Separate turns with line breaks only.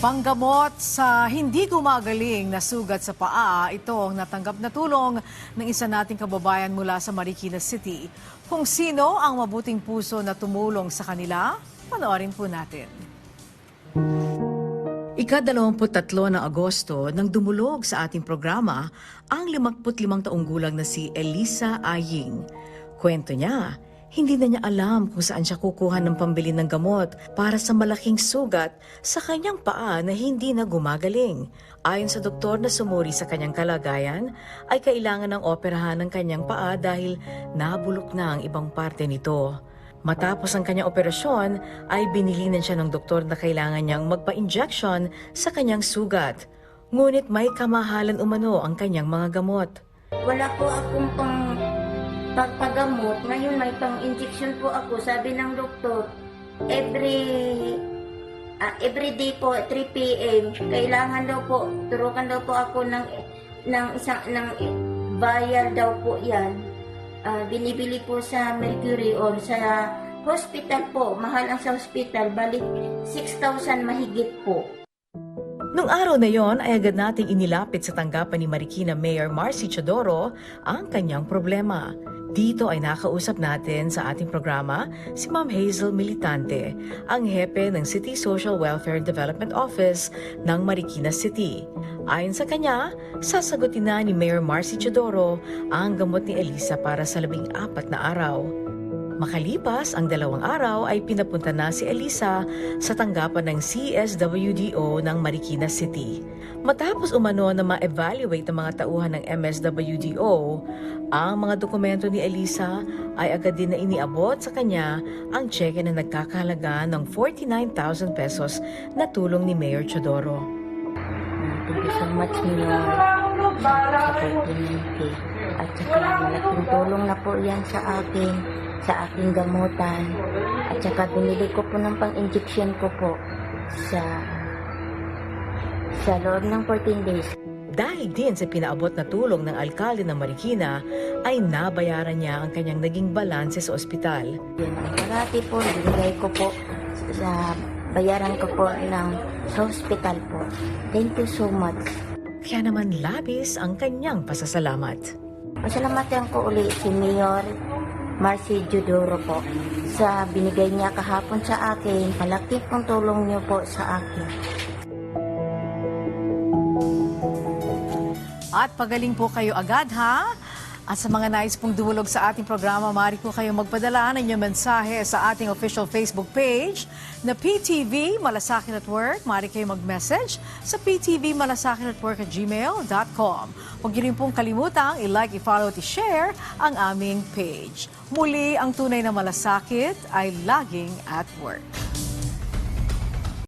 Panggamot sa hindi gumagaling na sugat sa paa, ito ang natanggap na tulong ng isa nating kababayan mula sa Marikina City. Kung sino ang mabuting puso na tumulong sa kanila, panoorin po natin. Ika-23 ng Agosto nang dumulog sa ating programa ang 55 taong gulang na si Elisa Aying. Kwento niya, hindi na niya alam kung saan siya kukuha ng pambili ng gamot para sa malaking sugat sa kanyang paa na hindi na gumagaling. Ayon sa doktor na sumuri sa kanyang kalagayan, ay kailangan ng operahan ng kanyang paa dahil nabulok na ang ibang parte nito. Matapos ang kanyang operasyon, ay binilinan siya ng doktor na kailangan niyang magpa-injection sa kanyang sugat. Ngunit may kamahalan umano ang kanyang mga gamot.
Wala po akong pang pagpagamot. Ngayon may pang-injection po ako. Sabi ng doktor, every ah, every day po 3 p.m. kailangan daw po turukan daw po ako ng ng isang ng vial daw po 'yan. Ah, binibili po sa Mercury or sa hospital po. Mahal ang sa hospital. Balik 6,000 mahigit po.
Nung araw na yon ay agad nating inilapit sa tanggapan ni Marikina Mayor Marcy Chodoro ang kanyang problema. Dito ay nakausap natin sa ating programa si Ma'am Hazel Militante, ang hepe ng City Social Welfare Development Office ng Marikina City. Ayon sa kanya, sasagutin na ni Mayor Marcy Chodoro ang gamot ni Elisa para sa labing apat na araw. Makalipas ang dalawang araw ay pinapunta na si Elisa sa tanggapan ng CSWDO ng Marikina City. Matapos umano na ma-evaluate ang mga tauhan ng MSWDO, ang mga dokumento ni Elisa ay agad din na iniabot sa kanya ang cheque na nagkakahalaga ng 49,000 pesos na tulong ni Mayor Chodoro.
Thank you so much, Mayor. Sa. At saka malaking tulong na po yan sa akin, sa aking gamutan. At saka binili ko po ng pang-injection ko po sa sa loob ng 14 days.
Dahil din sa pinaabot na tulong ng alkalde ng Marikina, ay nabayaran niya ang kanyang naging balanse sa ospital.
Yun ang parati po, binigay ko po sa bayaran ko po ng sa hospital po. Thank you so much.
Kaya naman labis ang kanyang pasasalamat.
Pasalamatan ko uli si Mayor Marcy Judoro po sa binigay niya kahapon sa akin. Malaki pong tulong niyo po sa akin.
At pagaling po kayo agad ha. At sa mga nais pong dumulog sa ating programa, maaari po kayong magpadala ng inyong mensahe sa ating official Facebook page na PTV Malasakit at Work. Maaari kayong mag-message sa PTV at gmail.com. Huwag niyo rin pong kalimutang i-like, i-follow at i-share ang aming page. Muli, ang tunay na malasakit ay laging at work.